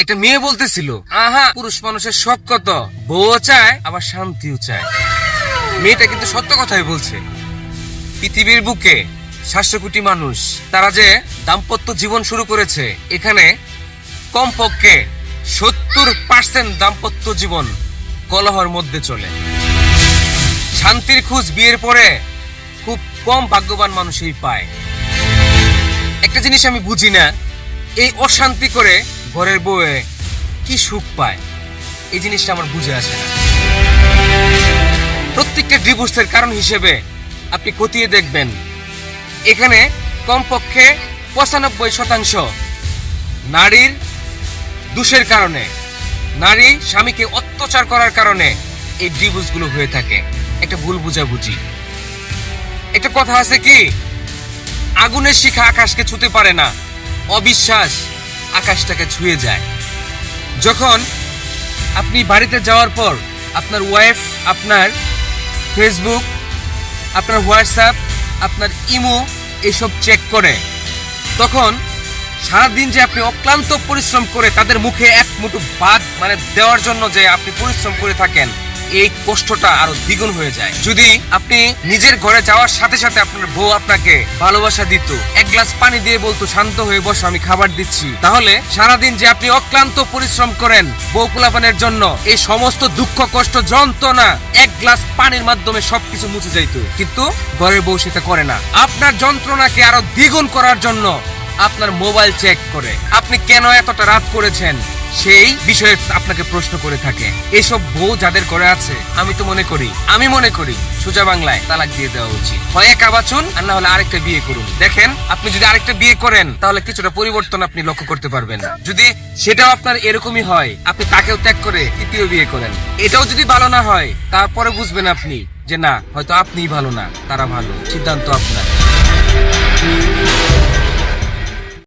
একটা মেয়ে বলতেছিল, আহা, পুরুষ মানুষের শখ কত? বউ চায়, আবার শান্তিও চায়। মেয়েটা কিন্তু সত্য কথাই বলছে। পৃথিবীর বুকে সাতশো কোটি মানুষ, তারা যে দাম্পত্য জীবন শুরু করেছে, এখানে কমপক্ষে সত্তর পার্সেন্ট দাম্পত্য জীবন কলহর মধ্যে চলে। শান্তির খোঁজ বিয়ের পরে খুব কম ভাগ্যবান মানুষই পায়। একটা জিনিস আমি বুঝি না, এই অশান্তি করে ঘরের বউয়ে কি সুখ পায়? এই জিনিসটা আমার বুঝে আসে না। প্রত্যেকটা ডিভোর্সের কারণ হিসেবে আপনি খতিয়ে দেখবেন, এখানে কমপক্ষে পঁচানব্বই শতাংশ নারীর দোষের কারণে, নারী স্বামীকে অত্যাচার করার কারণে এই ডিভোর্সগুলো হয়ে থাকে। একটা ভুল বুঝাবুঝি। একটা কথা আছে কি? আগুনের শিখা আকাশকে ছুতে পারে না। অবিশ্বাস। আকাশটাকে ছুঁয়ে যায়। যখন আপনি বাড়িতে যাওয়ার পর আপনার ওয়াইফ আপনার ফেসবুক আপনার হোয়াটসঅ্যাপ আপনার ইমো এসব চেক করে, তখন সারাদিন যে আপনি অক্লান্ত পরিশ্রম করে তাদের মুখে এক মুঠো ভাত মানে দেওয়ার জন্য যে আপনি পরিশ্রম করে থাকেন এই কষ্টটা আরও দ্বিগুণ হয়ে যায়। যদি আপনি নিজের ঘরে যাওয়ার সাথে সাথে আপনার বউ আপনাকে ভালোবাসা দিত, এক গ্লাস পানি দিয়ে বলতো, শান্ত হয়ে বসো, আমি খাবার দিচ্ছি। তাহলে সারাদিন যে আপনি অক্লান্ত পরিশ্রম করেন বউ কুলাপানের জন্য, এই সমস্ত দুঃখ, কষ্ট, যন্ত্রণা এক গ্লাস পানির মাধ্যমে সবকিছু মুছে যাইতো। কিন্তু ঘরের বউ সেটা করে না। আপনার যন্ত্রণাকে আরও দ্বিগুণ করার জন্য আপনার মোবাইল চেক করে। আপনি কেন এতটা রাত করেছেন? সেই বিষয়ে আপনাকে প্রশ্ন করে থাকে। এসব বউ যাদের করে আছে, আমি তো মনে করি, আমি মনে করি সোজা বাংলায় তালাক দিয়ে দেওয়া উচিত। হয় একা বাঁচুন আর না হলে আরেকটা বিয়ে করুন। দেখেন, আপনি যদি আরেকটা বিয়ে করেন, তাহলে কিছুটা পরিবর্তন আপনি লক্ষ্য করতে পারবেন যদি সেটাও আপনার এরকমই হয়, আপনি তাকেও ত্যাগ করে তৃতীয় বিয়ে করেন। এটাও যদি ভালো না হয়, তারপরে বুঝবেন আপনি যে না, হয়তো আপনিই ভালো না, তারা ভালো। সিদ্ধান্ত আপনার।